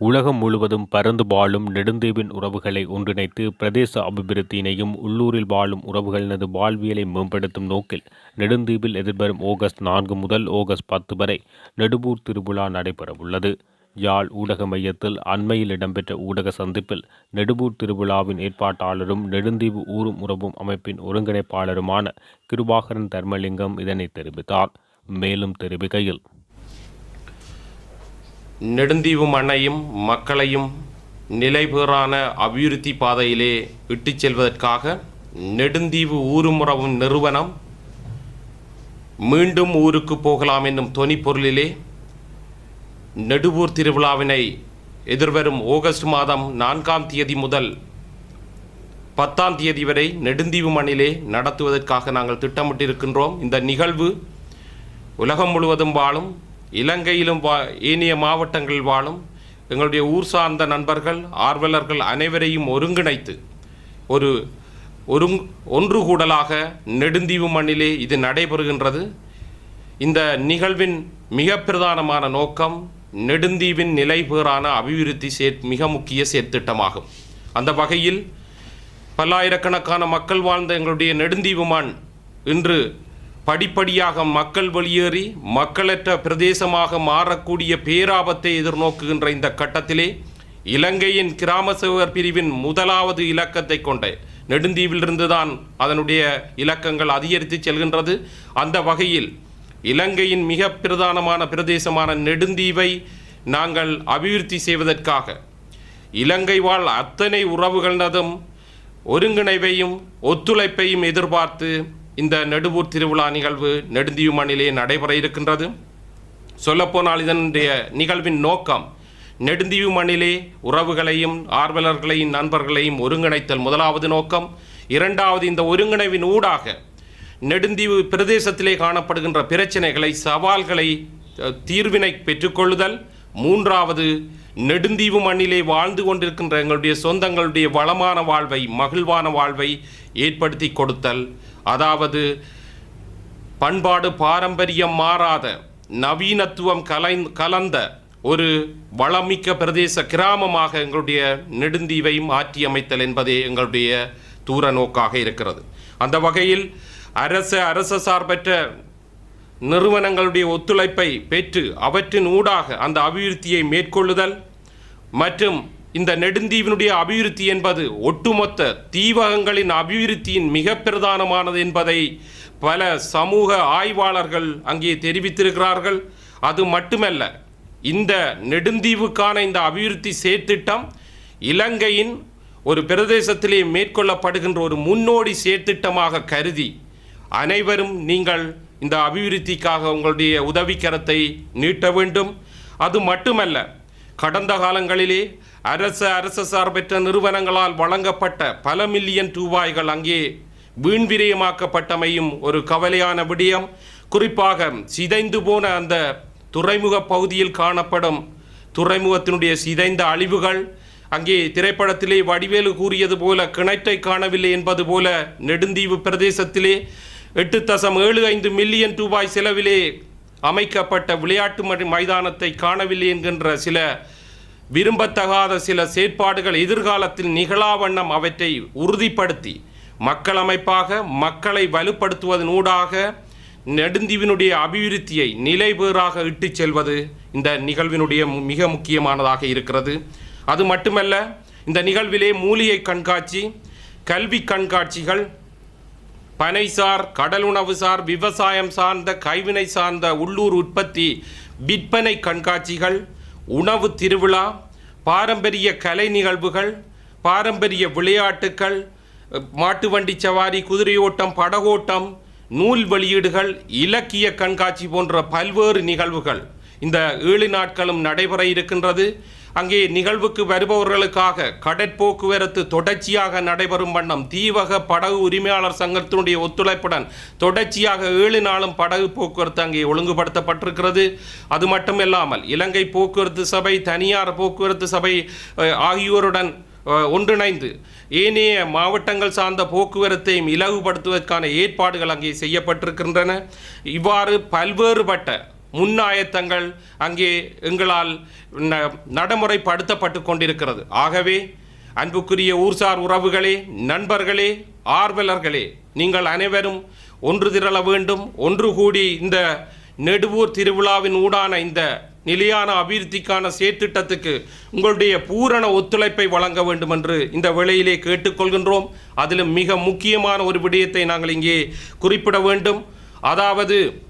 உலகம் முழுவதும் பரந்து வாழும் நெடுந்தீவின் உறவுகளை ஒன்றிணைத்து பிரதேச அபிவிருத்தியினையும் உள்ளூரில் வாழும் உறவுகளினது வாழ்வியலை மேம்படுத்தும் நோக்கில் நெடுந்தீவில் எதிர்வரும் ஆகஸ்ட் நான்கு முதல் ஆகஸ்ட் பத்து வரை நெடுவூர் திருவிழா நடைபெறவுள்ளது. யாழ் ஊடக மையத்தில் அண்மையில் இடம்பெற்ற ஊடக சந்திப்பில் நெடுவூர் திருவிழாவின் ஏற்பாட்டாளரும் நெடுந்தீவு ஊரும் உறவும் அமைப்பின் ஒருங்கிணைப்பாளருமான கிருபாகரன் தர்மலிங்கம் இதனை தெரிவித்தார். மேலும் தெரிவிக்கையில் நெடுந்தீவு மண்ணையும் மக்களையும் நிலைபெறான அபிவிருத்தி பாதையிலே இட்டுச் செல்வதற்காக நெடுந்தீவு ஊருமுறவும் நிறுவனம் மீண்டும் ஊருக்கு போகலாம் என்னும் தொனிப்பொருளிலே நெடுவூர் திருவிழாவினை எதிர்வரும் ஆகஸ்ட் மாதம் நான்காம் தேதி முதல் பத்தாம் தேதி வரை நெடுந்தீவு மண்ணிலே நடத்துவதற்காக நாங்கள் திட்டமிட்டிருக்கின்றோம். இந்த நிகழ்வு உலகம் முழுவதும் வாழும் இலங்கையிலும் வா ஏனைய மாவட்டங்களில் வாழும் எங்களுடைய ஊர் சார்ந்த நண்பர்கள் ஆர்வலர்கள் அனைவரையும் ஒருங்கிணைத்து ஒரு ஒருங் ஒன்று கூடலாக நெடுந்தீவு மண்ணிலே இது நடைபெறுகின்றது. இந்த நிகழ்வின் மிக பிரதானமான நோக்கம் நெடுந்தீவின் நிலைபேறான அபிவிருத்தி சே மிக முக்கிய செயற்திட்டமாகும் அந்த வகையில் பல்லாயிரக்கணக்கான மக்கள் வாழ்ந்த எங்களுடைய நெடுந்தீவு மண் இன்று படிப்படியாக மக்கள் வெளியேறி மக்களற்ற பிரதேசமாக மாறக்கூடிய பேராபத்தை எதிர்நோக்குகின்ற இந்த கட்டத்திலே இலங்கையின் கிராம சேவர் பிரிவின் முதலாவது இலக்கத்தை கொண்ட நெடுந்தீவிலிருந்து தான் அதனுடைய இலக்கங்கள் அதிகரித்து செல்கின்றது. அந்த வகையில் இலங்கையின் மிக பிரதானமான பிரதேசமான நெடுந்தீவை நாங்கள் அபிவிருத்தி செய்வதற்காக இலங்கை வாழ் அத்தனை உறவுகளினதும் ஒருங்கிணைவையும் ஒத்துழைப்பையும் எதிர்பார்த்து இந்த நெடுவூர் திருவிழா நிகழ்வு நெடுந்தீவு மண்ணிலே நடைபெற இருக்கின்றது. சொல்லப்போனால் இதனுடைய நிகழ்வின் நோக்கம் நெடுந்தீவு மண்ணிலே உறவுகளையும் ஆர்வலர்களையும் நண்பர்களையும் ஒருங்கிணைத்தல் முதலாவது நோக்கம். இரண்டாவது இந்த ஒருங்கிணைவின் ஊடாக நெடுந்தீவு பிரதேசத்திலே காணப்படுகின்ற பிரச்சனைகளை சவால்களை தீர்வினை பெற்றுக்கொள்ளுதல். மூன்றாவது நெடுந்தீவு மண்ணிலே வாழ்ந்து கொண்டிருக்கின்ற எங்களுடைய சொந்தங்களுடைய வளமான வாழ்வை மகிழ்வான வாழ்வை ஏற்படுத்தி கொடுத்தல். அதாவது பண்பாடு பாரம்பரியம் மாறாத நவீனத்துவம் கலை கலந்த ஒரு வளமிக்க பிரதேச கிராமமாக எங்களுடைய நெடுந்தீவை மாற்றி அமைத்தல் என்பதே எங்களுடைய தூர நோக்காக இருக்கிறது. அந்த வகையில் அரச அரச சார்பற்ற நிறுவனங்களுடைய ஒத்துழைப்பை பெற்று அவற்றின் ஊடாக அந்த அபிவிருத்தியை மேற்கொள்ளுதல் மற்றும் இந்த நெடுந்தீவினுடைய அபிவிருத்தி என்பது ஒட்டுமொத்த தீவகங்களின் அபிவிருத்தியின் மிக பிரதானமானது என்பதை பல சமூக ஆய்வாளர்கள் அங்கே தெரிவித்திருக்கிறார்கள். அது மட்டுமல்ல இந்த நெடுந்தீவுக்கான இந்த அபிவிருத்தி செயற்திட்டம் இலங்கையின் ஒரு பிரதேசத்திலே மேற்கொள்ளப்படுகின்ற ஒரு முன்னோடி செயற்திட்டமாக கருதி அனைவரும் நீங்கள் இந்த அபிவிருத்திக்காக உங்களுடைய உதவிக்கரத்தை நீட்ட வேண்டும். அது மட்டுமல்ல கடந்த காலங்களிலே அரச அரசு சார்பற்ற நிறுவனங்களால் வழங்கப்பட்ட பல மில்லியன் ரூபாய்கள் அங்கே வீண்விரயமாக்கப்பட்டமையும் ஒரு கவலையான விடயம். குறிப்பாக சிதைந்து போன அந்த துறைமுக பகுதியில் காணப்படும் துறைமுகத்தினுடைய சிதைந்த அழிவுகள் அங்கே திரைப்படத்திலே வடிவேலு கூறியது போல கிணற்றை காணவில்லை என்பது போல நெடுந்தீவு பிரதேசத்திலே எட்டு தசம் ஏழு ஐந்து மில்லியன் ரூபாய் செலவிலே அமைக்கப்பட்ட விளையாட்டு மைதானத்தை காணவில்லை என்கின்ற சில விரும்பத்தகாத சில செயற்பாடுகள் எதிர்காலத்தில் நிகழாவண்ணம் அவற்றை உறுதிப்படுத்தி மக்கள் அமைப்பாக மக்களை வலுப்படுத்துவதன் ஊடாக நெடுந்தீவினுடைய அபிவிருத்தியை நிலைபேறாக இட்டுச் செல்வது இந்த நிகழ்வினுடைய மிக முக்கியமானதாக இருக்கிறது. அது மட்டுமல்ல இந்த நிகழ்விலே மூலிகை கண்காட்சி கல்வி கண்காட்சிகள் பனைசார் சார் விவசாயம் சார்ந்த கைவினை சார்ந்த உள்ளூர் உற்பத்தி விற்பனை கண்காட்சிகள் உணவு திருவிழா பாரம்பரிய கலை நிகழ்வுகள் பாரம்பரிய விளையாட்டுக்கள் மாட்டு வண்டி சவாரி குதிரையோட்டம் படகோட்டம் நூல் வெளியீடுகள் இலக்கிய கண்காட்சி போன்ற பல்வேறு நிகழ்வுகள் இந்த ஏழு நாட்களும் நடைபெற இருக்கின்றது. அங்கே நிகழ்வுக்கு வருபவர்களுக்காக கடற்போக்குவரத்து தொடர்ச்சியாக நடைபெறும் வண்ணம் தீவக படகு உரிமையாளர் சங்கத்தினுடைய ஒத்துழைப்புடன் தொடர்ச்சியாக ஏழு நாளும் படகு போக்குவரத்து அங்கே ஒழுங்குபடுத்தப்பட்டிருக்கிறது. அது மட்டுமில்லாமல் இலங்கை போக்குவரத்து சபை தனியார் போக்குவரத்து சபை ஆகியோருடன் ஒன்றிணைந்து ஏனைய மாவட்டங்கள் சார்ந்த போக்குவரத்தையும் இலகுபடுத்துவதற்கான ஏற்பாடுகள் அங்கே செய்யப்பட்டிருக்கின்றன. இவ்வாறு பல்வேறுபட்ட முன்னாயத்தங்கள் அங்கே எங்களால் ந- நடைமுறைப்படுத்தப்பட்டு கொண்டிருக்கிறது. ஆகவே அன்புக்குரிய ஊர்சார் உறவுகளே நண்பர்களே ஆர்வலர்களே நீங்கள் அனைவரும் ஒன்று திரள வேண்டும். ஒன்று கூடி இந்த நெடுவூர் திருவிழாவின் ஊடான இந்த நிலையான அபிவிருத்திக்கான செயற்திட்டத்துக்கு உங்களுடைய பூரண ஒத்துழைப்பை வழங்க வேண்டும் என்று இந்த வேளையிலே கேட்டுக்கொள்கின்றோம். அதிலும் மிக முக்கியமான ஒரு விடயத்தை நாங்கள் இங்கே குறிப்பிட வேண்டும். அதாவது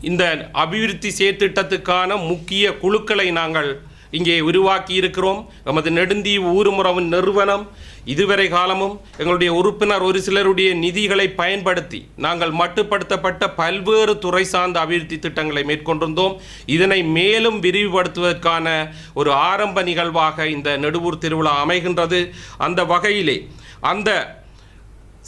இந்த அபிவிருத்தி செயற்திட்டத்துக்கான முக்கிய குழுக்களை நாங்கள் இங்கே உருவாக்கி இருக்கிறோம் எமது நெடுந்தீவு ஊருமுறவின் நிறுவனம். இதுவரை காலமும் எங்களுடைய உறுப்பினர் ஒரு சிலருடைய நிதிகளை பயன்படுத்தி நாங்கள் மட்டுப்படுத்தப்பட்ட பல்வேறு துறை சார்ந்த அபிவிருத்தி திட்டங்களை மேற்கொண்டிருந்தோம். இதனை மேலும் விரிவுபடுத்துவதற்கான ஒரு ஆரம்ப நிகழ்வாக இந்த நெடுவூர் திருவிழா அமைகின்றது. அந்த வகையிலே அந்த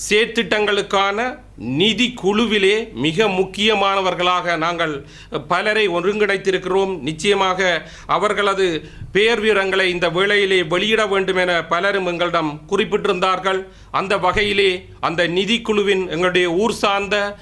செயற்திட்டங்களுக்கான நிதி குழுவிலே மிக முக்கியமானவர்களாக நாங்கள் பலரை ஒருங்கிணைத்திருக்கிறோம். நிச்சயமாக அவர்களது பேர் வீரங்களை இந்த வேளையிலே வெளியிட வேண்டும் என பலரும் எங்களிடம் குறிப்பிட்டிருந்தார்கள். அந்த வகையிலே அந்த நிதிக்குழுவின் எங்களுடைய ஊர் சார்ந்த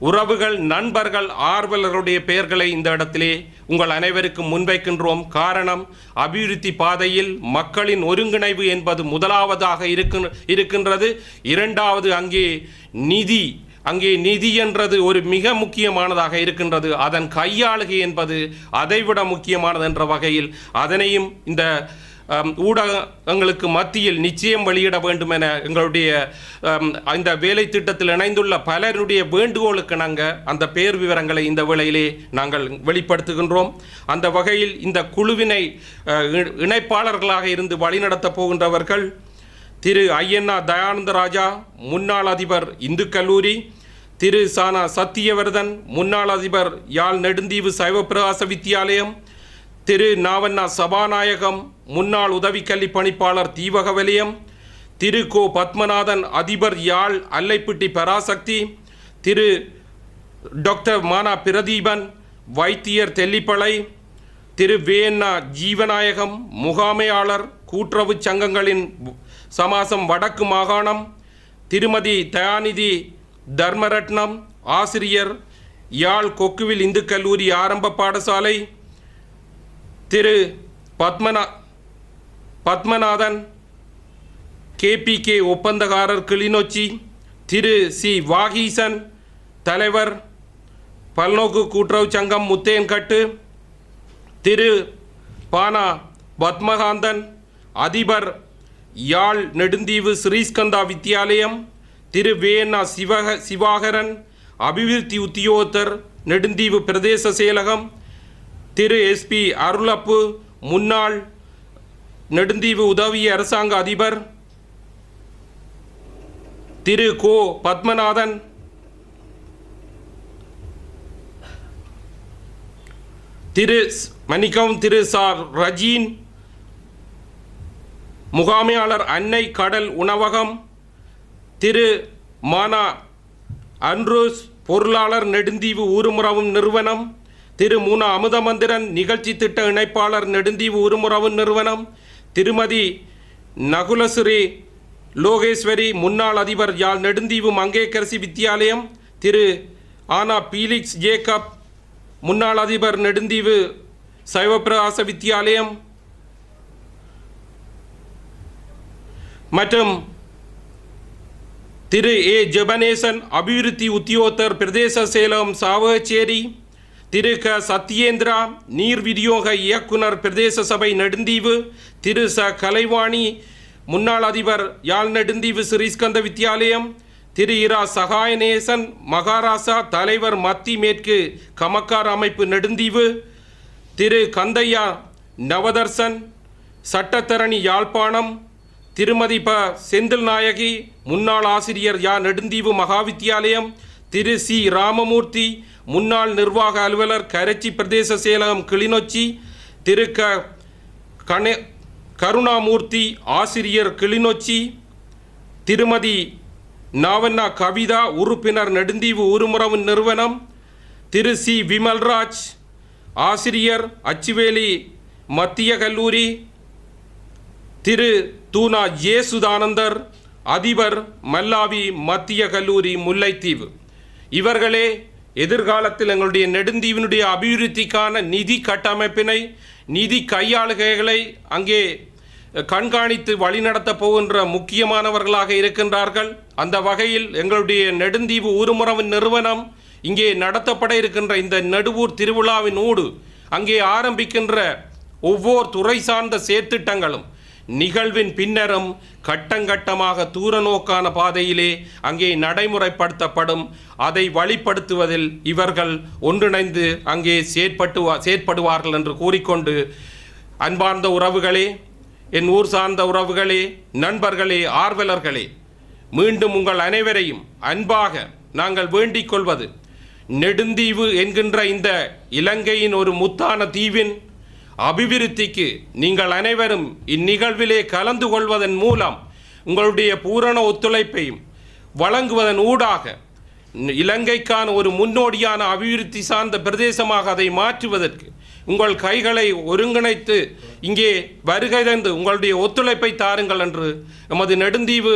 உறவுகள் நண்பர்கள் ஆர்வலருடைய பெயர்களை இந்த இடத்திலே உங்கள் அனைவருக்கும் முன்வைக்கின்றோம். காரணம் அபிவிருத்தி பாதையில் மக்களின் ஒருங்கிணைவு என்பது முதலாவதாக இருக்கின்- இருக்கின்றது. இரண்டாவது அங்கே நிதி அங்கே நிதி என்றது ஒரு மிக முக்கியமானதாக இருக்கின்றது. அதன் கையாளுகை என்பது அதைவிட முக்கியமானது என்ற வகையில் அதனையும் இந்த ஊடகங்களுக்கு மத்தியில் நிச்சயம் வெளியிட வேண்டும் என எங்களுடைய இந்த வேலை திட்டத்தில் இணைந்துள்ள பலருடைய வேண்டுகோளுக்கு நாங்கள் அந்த பேர் விவரங்களை இந்த வேளையிலே நாங்கள் வெளிப்படுத்துகின்றோம். அந்த வகையில் இந்த குழுவினை இணைப்பாளர்களாக இருந்து வழிநடத்தப் போகின்றவர்கள் திரு ஐயன்னா தயானந்த ராஜா முன்னாள் அதிபர் இந்து கல்லூரி திரு சானா சத்தியவர்தன் முன்னாள் அதிபர் யாழ் நெடுந்தீவு சைவப்பிரகாச வித்தியாலயம் திரு நாவண்ணா சபாநாயகம் முன்னாள் உதவி கல்வி பணிப்பாளர் தீவகவலியம் திரு கோ பத்மநாதன் அதிபர் யாழ் அல்லைப்பிட்டி பராசக்தி திரு டாக்டர் மானா பிரதீபன் வைத்தியர் தெல்லிப்பளை திரு வேண்ணா ஜீவநாயகம் முகாமையாளர் கூட்டுறவு சங்கங்களின் சமாசம் வடக்கு மாகாணம் திருமதி தயாநிதி தர்மரட்னம் ஆசிரியர் யாழ் கொக்குவில் இந்து கல்லூரி ஆரம்ப பாடசாலை திரு பத்மநா பத்மநாதன் கேபிகே ஒப்பந்தக்காரர் கிளிநொச்சி திரு சி. வாகீசன் தலைவர் பல்நோக்கு கூட்டுறவு சங்கம் முத்தேன்கட்டு திரு பானா பத்மகாந்தன் அதிபர் யாழ் நெடுந்தீவு ஸ்ரீஸ்கந்தா வித்தியாலயம் திரு வேணா சிவக சிவாகரன் அபிவிருத்தி உத்தியோகத்தர் நெடுந்தீவு பிரதேச செயலகம் திரு எஸ்பி அருளப்பு முன்னாள் நெடுந்தீவு உதவி அரசாங்க அதிபர் திரு கோ பத்மநாதன் திரு மணிக்கம் திரு சார் ரஜீன் முகாமையாளர் அன்னை கடல் உணவகம் திரு மானா அன்ரூஸ் பொருளாளர் நெடுந்தீவு ஊருமுறவும் நிறுவனம் திரு மூனா அமுதமந்திரன் நிகழ்ச்சி திட்ட இணைப்பாளர் நெடுந்தீவு உருமுறவு நிறுவனம். திருமதி நகுலஸ்ரீ லோகேஸ்வரி முன்னாள் அதிபர் யாழ் நெடுந்தீவு மங்கேக்கரசி வித்தியாலயம். திரு ஆனா பீலிக்ஸ் ஜேக்கப் முன்னாள் அதிபர் நெடுந்தீவு சைவப்பிரகாச வித்தியாலயம். மற்றும் திரு ஏ. ஜெபனேசன் அபிவிருத்தி உத்தியோகத்தர் பிரதேச சேலம் சாவகச்சேரி. திரு க. சத்யேந்திரா நீர் விநியோக இயக்குனர் பிரதேச சபை நெடுந்தீவு திரு ச. கலைவாணி முன்னாள் அதிபர் யாழ் நெடுந்தீவு ஸ்ரீஸ்கந்த வித்தியாலயம் திரு இரா. சகாயநேசன் மகாராசா தலைவர் மத்தி மேற்கு கமக்கார் அமைப்பு நெடுந்தீவு திரு கந்தையா நவதர்சன் சட்டத்தரணி யாழ்ப்பாணம் திருமதி ப. செந்தில் நாயகி முன்னாள் ஆசிரியர் யா நெடுந்தீவு மகாவித்தியாலயம் திரு சி. ராமமூர்த்தி முன்னாள் நிர்வாக அலுவலர் கரைச்சி பிரதேச செயலகம் கிளிநொச்சி திரு க கணே கருணாமூர்த்தி ஆசிரியர் கிளிநொச்சி திருமதி நாவண்ணா கவிதா உறுப்பினர் நெடுந்தீவு உருமுறவு நிறுவனம் திரு சி. விமல்ராஜ் ஆசிரியர் அச்சுவேலி மத்திய கல்லூரி திரு தூனா ஜேசுதானந்தர் அதிபர் மல்லாவி மத்திய கல்லூரி முல்லைத்தீவு. இவர்களே எதிர்காலத்தில் எங்களுடைய நெடுந்தீவினுடைய அபிவிருத்திக்கான நிதி கட்டமைப்பினை நிதி கையாளுகைகளை அங்கே கண்காணித்து வழிநடத்தப் போகின்ற முக்கியமானவர்களாக இருக்கின்றார்கள். அந்த வகையில் எங்களுடைய நெடுந்தீவு ஊருமுறவு நிறுவனம் இங்கே நடத்தப்பட இருக்கின்ற இந்த நடுவூர் திருவிழாவின் ஊடு அங்கே ஆரம்பிக்கின்ற ஒவ்வொரு துறை சார்ந்த செயற்திட்டங்களும் நிகழ்வின் பின்னரும் கட்டங்கட்டமாக தூரநோக்கான பாதையிலே அங்கே நடைமுறைப்படுத்தப்படும். அதை வழிப்படுத்துவதில் இவர்கள் ஒன்றிணைந்து அங்கே செயற்பட்டு செயற்படுவார்கள் என்று கூறிக்கொண்டு அன்பார்ந்த உறவுகளே என் ஊர் சார்ந்த உறவுகளே நண்பர்களே ஆர்வலர்களே மீண்டும் உங்கள் அனைவரையும் அன்பாக நாங்கள் வேண்டிக் கொள்வது. நெடுந்தீவு என்கின்ற இந்த இலங்கையின் ஒரு முத்தான தீவின் அபிவிருத்திக்கு நீங்கள் அனைவரும் இந்நிகழ்விலே கலந்து கொள்வதன் மூலம் உங்களுடைய பூரண ஒத்துழைப்பையும் வழங்குவதன் ஊடாக இலங்கைக்கான ஒரு முன்னோடியான அபிவிருத்தி சார்ந்த பிரதேசமாக அதை மாற்றுவதற்கு உங்கள் கைகளை ஒருங்கிணைத்து இங்கே வருகை தந்து உங்களுடைய ஒத்துழைப்பை தாருங்கள் என்று எமது நெடுந்தீவு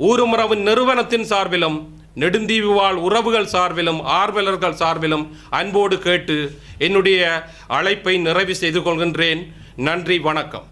ஊருமரவின் நிறுவனத்தின் சார்பிலும் நெடுந்தீவு வாழ் உறவுகள் சார்பிலும் ஆர்வலர்கள் சார்பிலும் அன்போடு கேட்டு என்னுடைய அழைப்பை நிறைவு செய்து கொள்கின்றேன். நன்றி வணக்கம்.